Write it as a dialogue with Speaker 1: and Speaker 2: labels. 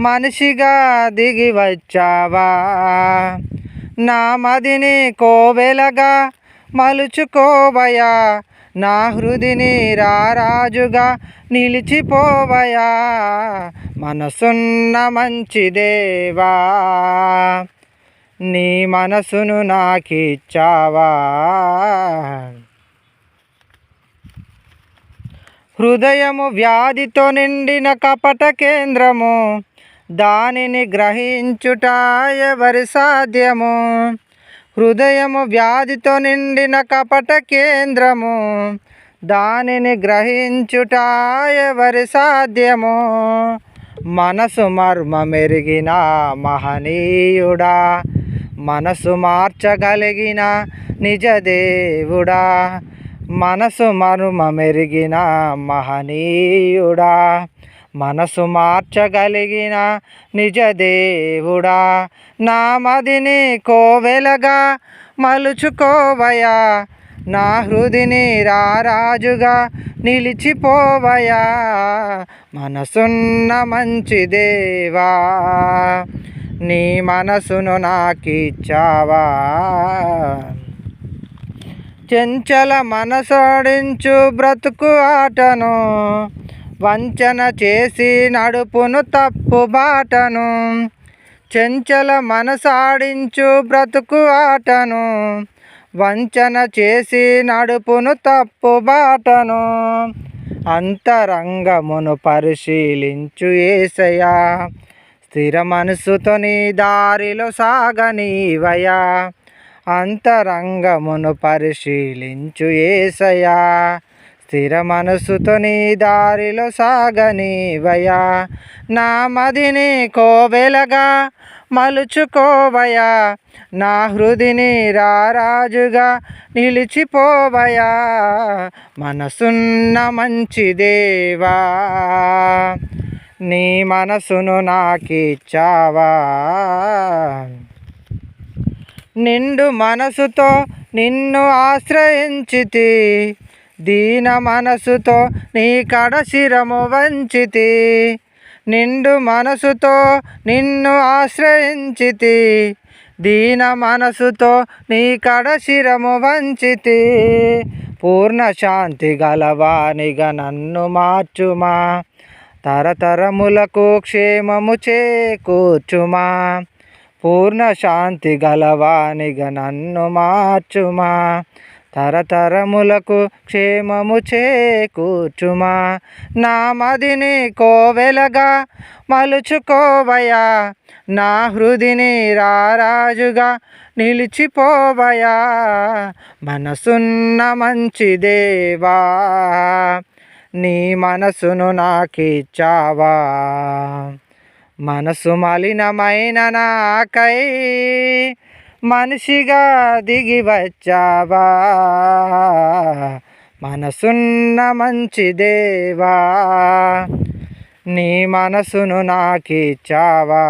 Speaker 1: మనిషిగా దిగి వచ్చావా? నా మదిని కోవెలగా మలుచుకోవయా? నా హృదిని రారాజుగా నిలిచిపోవయా? మనసున్న మంచి దేవా నీ మనసును నాకిచ్చావా? హృదయము వ్యాధితో నిండిన కపట కేంద్రము దానిని గ్రహించుట ఎవరి సాధ్యము. హృదయము వ్యాధితో నిండిన కపట కేంద్రము. దానిని గ్రహించుట ఎవరి సాధ్యము. మనసు మర్మ మెరిగిన మహనీయుడా. మనసు మార్చగలిగిన నిజ దేవుడా. మనసు మరుమ మెరిగిన మహనీయుడా. మనసు మార్చగలిగిన నిజ దేవుడా నా మదిని కోవెలగా మలుచుకోవయా. నా హృదిని రారాజుగా నిలిచిపోవయా. మనసున్న మంచి దేవా నీ మనసును నాకిచ్చావా. చెంచల మనసాడించు బ్రతుకు ఆటను వంచన చేసి నడుపును తప్పు బాటను. చెంచల మనసాడించు బ్రతుకు ఆటను. వంచన చేసి నడుపును తప్పు బాటను. అంతరంగమును పరిశీలించు ఏసయా స్థిర మనసుతో నీ దారిలో సాగనీవయా అంతరంగమును పరిశీలించు ఏసయా స్థిర మనసుతో నీ దారిలో సాగనివయా నా మదిని కోవెలగా మలుచుకోవయా నా హృదిని రారాజుగా నిలిచిపోవయా మనసున్న మంచి దేవా నీ మనసును నాకిచ్చావా. నిండు మనసుతో నిన్ను ఆశ్రయించితి. దీన మనసుతో నీ కడశిరము వంచితి. నిండు మనసుతో నిన్ను ఆశ్రయించితి. దీన మనసుతో నీ కడశిరము వంచితి. పూర్ణ శాంతి గలవానిగా నన్ను మార్చుమా. తరతరములకు క్షేమము చేకూర్చుమా. పూర్ణ శాంతి గలవానిగా నన్ను మార్చుమా. తరతరములకు క్షేమము చేకూర్చుమా. నా మదిని కోవెలగా మలుచుకోవయా. నా హృదిని రారాజుగా నిలిచిపోవయా. మనసున్న మంచి దేవా నీ మనసును నాకిచ్చావా. మనసు మలినమైన నాకై మనిషిగా దిగి వచ్చావా? మనసున్న మంచి దేవా? నీ మనసును నాకిచ్చావా?